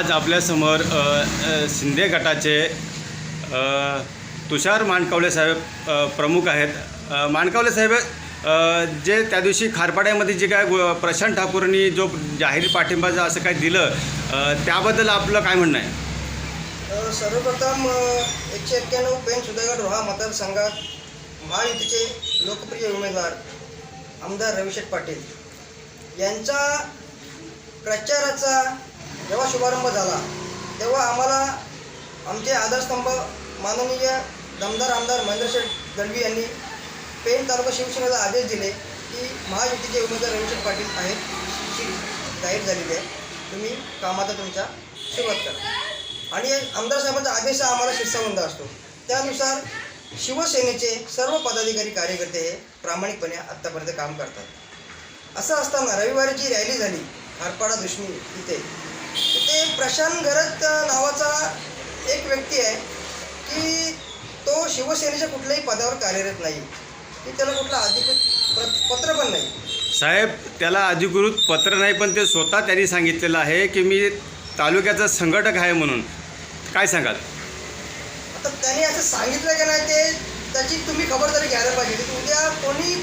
आज आपल्यासमोर शिंदे गटाचे तुषार माणकावले साहेब प्रमुख आहेत. माणकावले साहेब जे त्या दिवशी खारपाड्यामध्ये जे काय प्रशांत ठाकूरनी जो जाहीर पाठिंबा असं काय दिलं त्याबद्दल आपलं काय म्हणणं आहे? तर सर्वप्रथम एकशे एक्क्याण्णव पेन सुधागड रोहा मतदारसंघात महायुतीचे लोकप्रिय उमेदवार आमदार रविशेठ पाटील. यांचा प्रचाराचा जेव्हा शुभारंभ झाला. तेव्हा आम्हाला आमचे आधारस्तंभ माननीय दमदार आमदार महेंद्रशेठ गडवी यांनी पेन तालुका शिवसेनेला आदेश दिले की महायुतीचे उमेदवार रविशेठ पाटील आहेत. अशी जाहीर झालेली आहे. तुम्ही कामाचा तुमच्या सुरुवात करा. आणि आमदार साहेबांचा आदेश हा आम्हाला शिरसावंत असतो. त्यानुसार शिवसेनेचे सर्व पदाधिकारी कार्यकर्ते हे प्रामाणिकपणे आत्तापर्यंत काम करतात. असं असताना रविवारीची रॅली झाली. हरपाडा दुश्मी इथे तिथे प्रशांत घरत नावाचा एक व्यक्ती आहे की तो शिवसेनेच्या कुठल्याही पदावर कार्यरत नाही. की त्याला कुठलं अधिकृत पत्र पण नाही. साहेब त्याला अधिकृत पत्र नाही पण ते स्वतः त्यांनी सांगितलेलं आहे की मी तालुक्याचा संघटक आहे म्हणून. काय सांगाल? आता त्यांनी असं सांगितलं की नाही ते त्याची तुम्ही खबरदारी घ्यायला पाहिजे. उद्या कोणी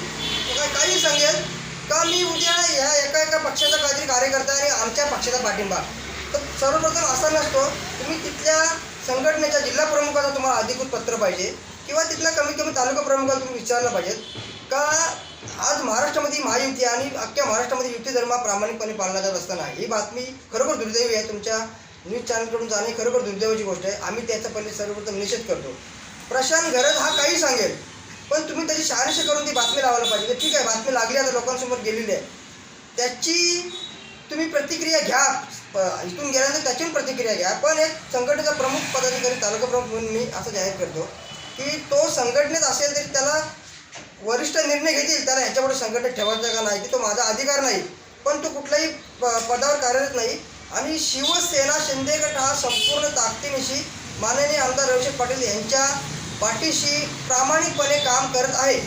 काय- काही सांगेल का मी म्हणजे उद्या ह्या एका एका पक्षाचा काहीतरी कार्यकर्ता आहे आणि आमच्या पक्षाचा पाठिंबा. तर सर्वप्रथम असा नसतो तुम्ही तिथल्या संघटनेच्या जिल्हा प्रमुखाचा तुम्हाला अधिकृत पत्र पाहिजे किंवा तिथल्या कमीत कमी तालुका प्रमुखाला तुम्ही विचारलं पाहिजेत का आज महाराष्ट्रामध्ये महायुती आणि अख्ख्या महाराष्ट्रामध्ये युती धर्म प्रामाणिकपणे पाळला जात असताना ही बातमी खरोखर दुर्दैवी आहे तुमच्या न्यूज चॅनलकडून जाणे खरोखर दुर्दैवाची गोष्ट आहे. आम्ही त्याचा पहिले सर्वप्रथम निषेध करतो. प्रशांत गरज हा काही सांगेल. पण तुम्ही त्याची शहानिशा करून ती बातमी लावायला पाहिजे. तर ठीक आहे बातमी लागली आता लोकांसमोर गेलेली आहे. त्याची तुम्ही प्रतिक्रिया घ्या. इथून गेल्यानंतर त्याची पण प्रतिक्रिया घ्या. पण एक संघटनेचा प्रमुख पदाधिकारी तालुका प्रमुख म्हणून मी असं जाहीर करतो की तो संघटनेत असेल तरी त्याला वरिष्ठ निर्णय घेतील. त्याला ह्याच्यापुढे संघटनेत ठेवायचा का नाही? की तो माझा अधिकार नाही. पण तो कुठल्याही प- पदावर कार्यरत नाही. आणि शिवसेना शिंदे गट हा संपूर्ण ताकदीनिशी माननीय आमदार रविशेठ पाटील यांच्या पाठीशी प्रामाणिकपणे काम करत आहे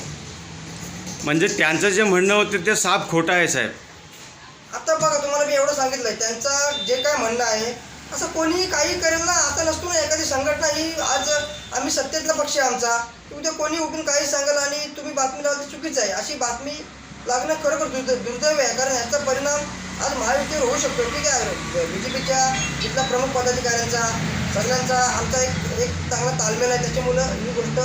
म्हणजे त्यांचं जे म्हणणं होतं ते साफ खोटं आहे साहेब. आता बघा तुम्हाला मी एवढं सांगितलंय. त्यांचं जे काय म्हणणं आहे असं कोणीही काही करेल ना आता नसतो ना एखादी संघटना ही आज आम्ही सत्तेतला पक्ष आहे आमचा उद्या कोणी उठून काही सांगेल आणि तुम्ही बातमी लावली चुकीचं आहे. अशी बातमी लागणं खरोखर दुर्द दुर्दैव आहे कारण याचा परिणाम आज महायुतीवर होऊ शकतो. ठीक आहे बी जे पीच्या तिथल्या प्रमुख पदाधिकाऱ्यांचा सगळ्यांचा आमचा एक एक चांगला तालमेल आहे त्याच्यामुळं ही गोष्ट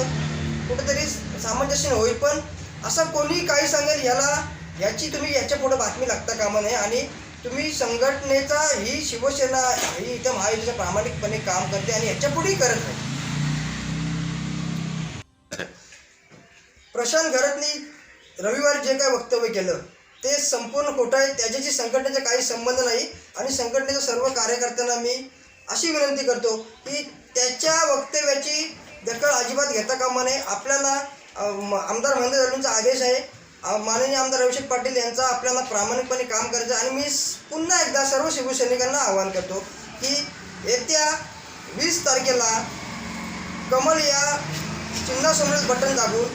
कुठेतरी सामंजस्य होईल. पण असं कोणी काही सांगेल याला याची तुम्ही याच्या पुढं बातमी लागता कामा नये. आणि तुम्ही संघटनेचा ही शिवसेना ही इथं महायुतीचं प्रामाणिकपणे काम करते आणि याच्या पुढेही करत नाही. प्रशांत घरातली रविवारी जे काय वक्तव्य केलं ते संपूर्ण खोटं आहे. त्याच्याशी संघटनेचा काही संबंध नाही. आणि संघटनेच्या सर्व कार्यकर्त्यांना मी अशी विनंती करतो की त्याच्या वक्तव्याची दखल अजिबात घेता कामा नये. आपल्याला आमदार महेंद्र दळवींचा आदेश आहे. माननीय आमदार अभिषेक पाटील यांचा आपल्याला प्रामाणिकपणे काम करायचं आहे. आणि मी पुन्हा एकदा सर्व शिवसैनिकांना आवाहन करतो की येत्या वीस तारखेला कमल या चिन्हासमोरच बटन दाबून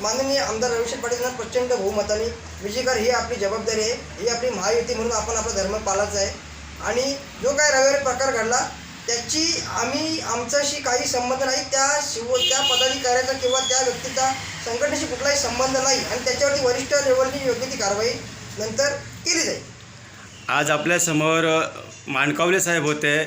माननीय आमदार रविशेठ पाटील यांना प्रचंड बहुमताने विजयकर ही आपली जबाबदारी आहे. ही आपली महायुती म्हणून आपण आपला धर्म पाळायचा आहे. आणि जो काय रविवारी प्रकार घडला त्याची आम्ही आमच्याशी काही संबंध नाही त्या शिव त्या पदाधिकाऱ्याचा किंवा त्या व्यक्तीचा संघटनेशी कुठलाही संबंध नाही आणि त्याच्यावरती वरिष्ठ लेवलनी योग्य ती कारवाई नंतर केली जाईल. आज आपल्यासमोर माणकावले साहेब होते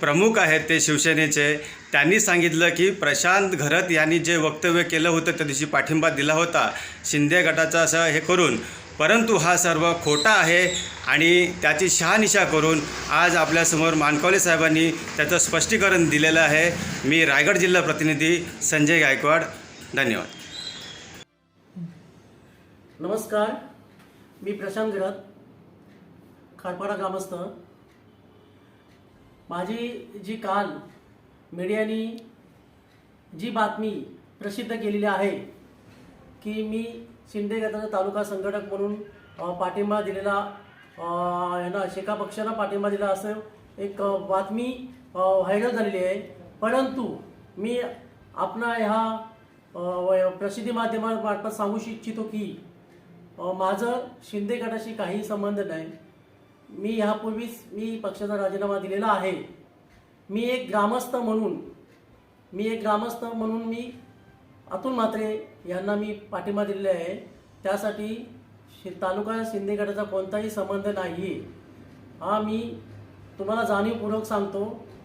प्रमुख आहेत ते शिवसेनेचे. त्यांनी सांगितलं की प्रशांत घरत यांनी जे वक्तव्य केलं होतं त्या दिवशी पाठिंबा दिला होता. शिंदे गटाचा असं हे करून परंतु हा सर्व खोटा आहे आणि त्याची शहानिशा करून आज आपल्यासमोर मानकावले साहेबांनी त्याचं स्पष्टीकरण दिलेलं आहे. मी रायगड जिल्हा प्रतिनिधी संजय गायकवाड. धन्यवाद. नमस्कार. मी प्रशांत गिरत खारपाडा ग्रामस्थ. माझी जी काल मीडियाने जी बातमी प्रसिद्ध केलेली आहे की मी शिंदे गटाचा तालुका संघटक म्हणून पाठिंबा दिलेला यांना शेका पक्षाला पाठिंबा दिला असं एक बातमी व्हायरल झालेली आहे. परंतु मी आपणा ह्या प्रसिद्धी माध्यमामार्फत सांगू इच्छितो की माझं शिंदे गटाशी काही संबंध नाही. मी ह्यापूर्वीच मी पक्षाचा राजीनामा दिलेला आहे. मी एक ग्रामस्थ म्हणून मी एक ग्रामस्थ म्हणून मी अतुल म्हात्रे यांना मी पाठिंबा दिलेला आहे. त्यासाठी शि तालुका शिंदे गटाचा कोणताही संबंध नाही. हा मी तुम्हाला जाणीवपूर्वक सांगतो.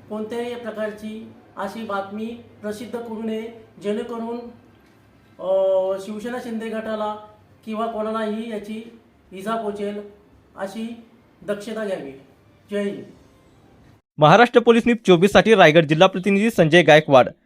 कोणत्याही प्रकारची अशी बातमी प्रसिद्ध करू नये जेणेकरून शिवसेना शिंदे गटाला किंवा कोणालाही याची इजा पोचेल अशी दक्षता घ्यावी. जय हिंद. महाराष्ट्र पोलीस न्यूज चोवीससाठी रायगड जिल्हा प्रतिनिधी संजय गायकवाड.